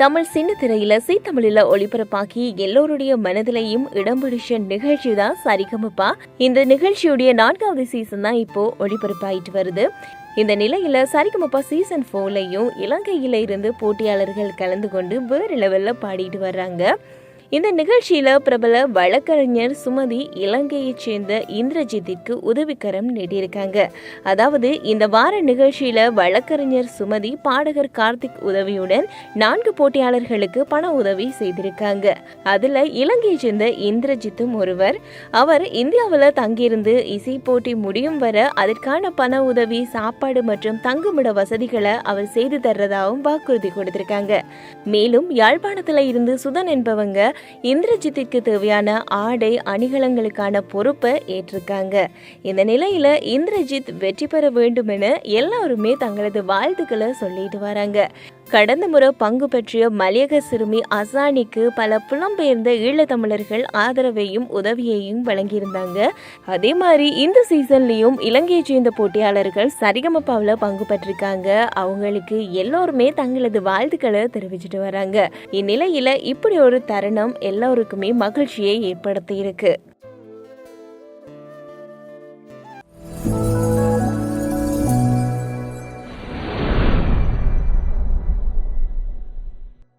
தமிழ் சின்ன திரையில சீ தமிழில ஒளிபரப்பாக்கி எல்லோருடைய மனதிலையும் இடம் பிடிச்ச நிகழ்ச்சி தான் சரிகமப்பா. இந்த நிகழ்ச்சியுடைய நான்காவது சீசன் தான் இப்போ ஒளிபரப்பாயிட்டு வருது. இந்த நிலையில சரிகமப்பா சீசன் ஃபோர்லையும் இலங்கையில இருந்து போட்டியாளர்கள் கலந்து கொண்டு வேறு லெவல்ல பாடிட்டு வர்றாங்க. இந்த நிகழ்ச்சியில பிரபல வழக்கறிஞர் சுமதி இலங்கையைச் சேர்ந்த இந்திரஜித்திற்கு உதவிக்கரம் நீட்டியிருக்காங்க அதாவது இந்த வார நிகழ்ச்சியில வழக்கறிஞர் சுமதி பாடகர் கார்த்திக் உதவியுடன் நான்கு போட்டியாளர்களுக்கு பண உதவி செய்திருக்காங்க. அதுல இலங்கையைச் சேர்ந்த இந்திரஜித்தும் ஒருவர். அவர் இந்தியாவில் தங்கியிருந்து இசை போட்டி முடியும் வர அதற்கான பண உதவி சாப்பாடு மற்றும் தங்குமிட வசதிகளை அவர் செய்து தர்றதாகவும் வாக்குறுதி கொடுத்திருக்காங்க. மேலும் யாழ்ப்பாணத்துல இருந்து சுதன் என்பவங்க இந்திரஜித்திற்கு தேவையான ஆடை அணிகலங்களுக்கான பொறுப்பை ஏற்றிருக்காங்க. இந்த நிலையில இந்திரஜித் வெற்றி பெற வேண்டும் என எல்லாருமே தங்களது வாழ்த்துக்களை சொல்லிட்டு வராங்க. கடந்த முறை பங்கு பெற்றிய மலையக சிறுமி அசானிக்கு பல புலம்பெயர்ந்த ஈழத்தமிழர்கள் ஆதரவையும் உதவியையும் வழங்கியிருந்தாங்க. அதே மாதிரி இந்த சீசன்லயும் இலங்கையை சேர்ந்த போட்டியாளர்கள் சரிகமப்பாவில் பங்கு பெற்றிருக்காங்க. அவங்களுக்கு எல்லோருமே தங்களது வாழ்த்துக்களை தெரிவிச்சிட்டு வராங்க. இந்நிலையில இப்படி ஒரு தருணம் எல்லோருக்குமே மகிழ்ச்சியை ஏற்படுத்தி இருக்கு